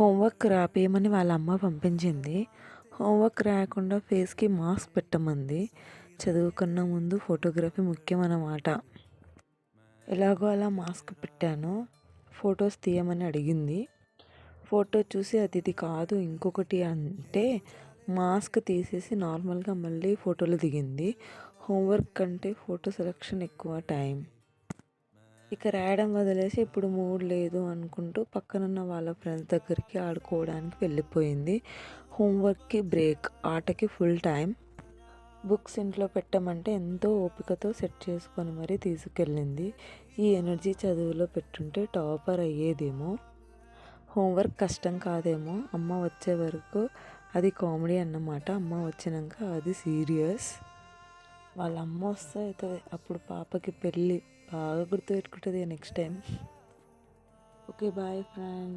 Homework రాపేయమని వాళ్ళ అమ్మ పంపించింది. హోంవర్క్ రాయకుండా ఫేస్కి మాస్క్ పెట్టమంది. చదువుకున్న ముందు ఫోటోగ్రఫీ ముఖ్యం అన్నమాట ఎలాగో అలా మాస్క్ పెట్టాను. ఫొటోస్ తీయమని అడిగింది. ఫోటో చూసి అది ఇది కాదు ఇంకొకటి అంటే మాస్క్ తీసేసి నార్మల్గా మళ్ళీ ఫోటోలు దిగింది. హోంవర్క్ కంటే ఫోటో సెలెక్షన్ ఎక్కువ టైం. ఇక రాయడం వదిలేసి ఇప్పుడు మూడ్ లేదు అనుకుంటూ పక్కనున్న వాళ్ళ ఫ్రెండ్స్ దగ్గరికి ఆడుకోవడానికి వెళ్ళిపోయింది. హోంవర్క్కి బ్రేక్ ఆటకి ఫుల్ టైం బుక్స్ ఇంట్లో పెట్టమంటే ఎంతో ఓపికతో సెట్ చేసుకొని మరీ తీసుకెళ్ళింది. ఈ ఎనర్జీ చదువులో పెట్టుంటే టాపర్ అయ్యేదేమో. హోంవర్క్ కష్టం కాదేమో. అమ్మ వచ్చే వరకు అది కామెడీ అన్నమాట. అమ్మ వచ్చినాక అది సీరియస్ వాళ్ళ అమ్మ వస్తే అవుతుంది అప్పుడు పాపకి పెళ్ళి. బాగా గుర్తుపెట్టుకుంటుంది next time okay boy friend